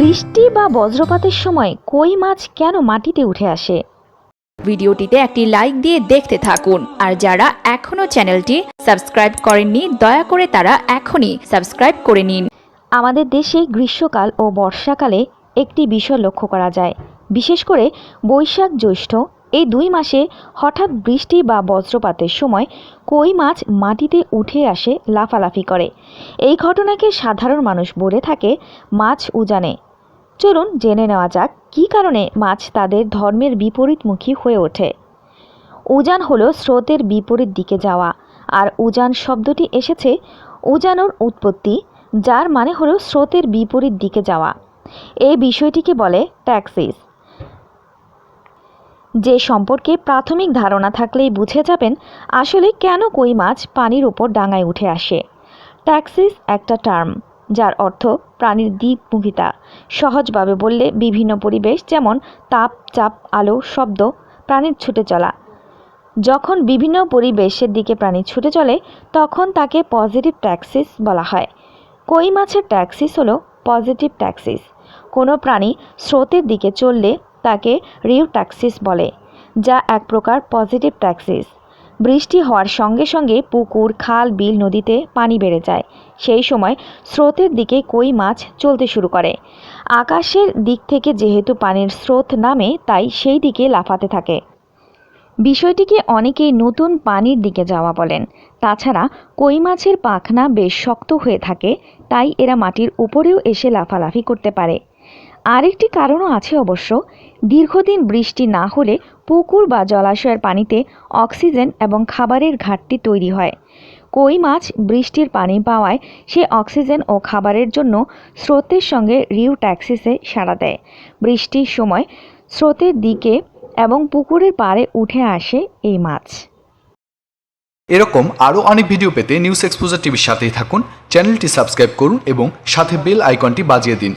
বৃষ্টি বা বজ্রপাতের সময় কই মাছ কেন মাটিতে উঠে আসে? ভিডিওটিতে একটি লাইক দিয়ে দেখতে থাকুন। আর যারা এখনও চ্যানেলটি সাবস্ক্রাইব করেননি দয়া করে তারা এখনই সাবস্ক্রাইব করে নিন। আমাদের দেশে গ্রীষ্মকাল ও বর্ষাকালে একটি বিষয় লক্ষ্য করা যায়। বিশেষ করে বৈশাখ জ্যৈষ্ঠ এই দুই মাসে হঠাৎ বৃষ্টি বা বজ্রপাতের সময় কই মাছ মাটিতে উঠে আসে লাফালাফি করে। এই ঘটনাকে সাধারণ মানুষ বলে থাকে মাছ উজানে। চলুন জেনে নেওয়া যাক কী কারণে মাছ তাদের ধর্মের বিপরীতমুখী হয়ে ওঠে। উজান হলো স্রোতের বিপরীত দিকে যাওয়া, আর উজান শব্দটি এসেছে উজানোর উৎপত্তি, যার মানে হলো স্রোতের বিপরীত দিকে যাওয়া। এই বিষয়টিকে বলে ট্যাক্সিস। যে সম্পর্কে প্রাথমিক ধারণা থাকলেই বুঝে যাবেন আসলে কেন কই মাছ পানির উপর ডাঙায় উঠে আসে। ট্যাক্সিস একটা টার্ম। যার অর্থ প্রাণীর দিকমুখিতা সহজভাবে বললে বিভিন্ন পরিবেশ যেমন তাপ, চাপ, আলো, শব্দ প্রাণীর ছুটে চলা। যখন বিভিন্ন পরিবেশের দিকে প্রাণী ছুটে চলে, তখন তাকে পজিটিভ ট্যাক্সিস বলা হয়। কই মাছের ট্যাক্সিস হলো পজিটিভ ট্যাক্সিস কোনো প্রাণী স্রোতের দিকে চললে তাকে রিউ ট্যাক্সিস বলে, যা এক প্রকার পজিটিভ ট্যাক্সিস বৃষ্টি হওয়ার সঙ্গে সঙ্গে পুকুর, খাল, বিল নদীতে পানি বেড়ে যায়। সেই সময় স্রোতের দিকে কই মাছ চলতে শুরু করে। আকাশের দিক থেকে যেহেতু পানির স্রোত নামে, তাই সেই দিকে লাফাতে থাকে। বিষয়টিকে অনেকেই নতুন পানির দিকে যাওয়া বলেন। তাছাড়া কই মাছের পাখনা বেশ শক্ত হয়ে থাকে, তাই এরা মাটির উপরেও এসে লাফালাফি করতে পারে। আরেকটি কারণও আছে অবশ্য, দীর্ঘদিন বৃষ্টি না হলে পুকুর বা জলাশয়ের পানিতে অক্সিজেন এবং খাবারের ঘাটতি তৈরি হয়। কই মাছ বৃষ্টির পানি পাওয়ায় সে অক্সিজেন ও খাবারের জন্য স্রোতের সঙ্গে রিউ ট্যাক্সিসে সাড়া দেয়। বৃষ্টির সময় স্রোতের দিকে এবং পুকুরের পাড়ে উঠে আসে এই মাছ। এরকম আরও অনেক ভিডিও পেতে নিউজ এক্সপোজার টিভির সাথেই থাকুন, চ্যানেলটি সাবস্ক্রাইব করুন এবং সাথে বেল আইকনটি বাজিয়ে দিন।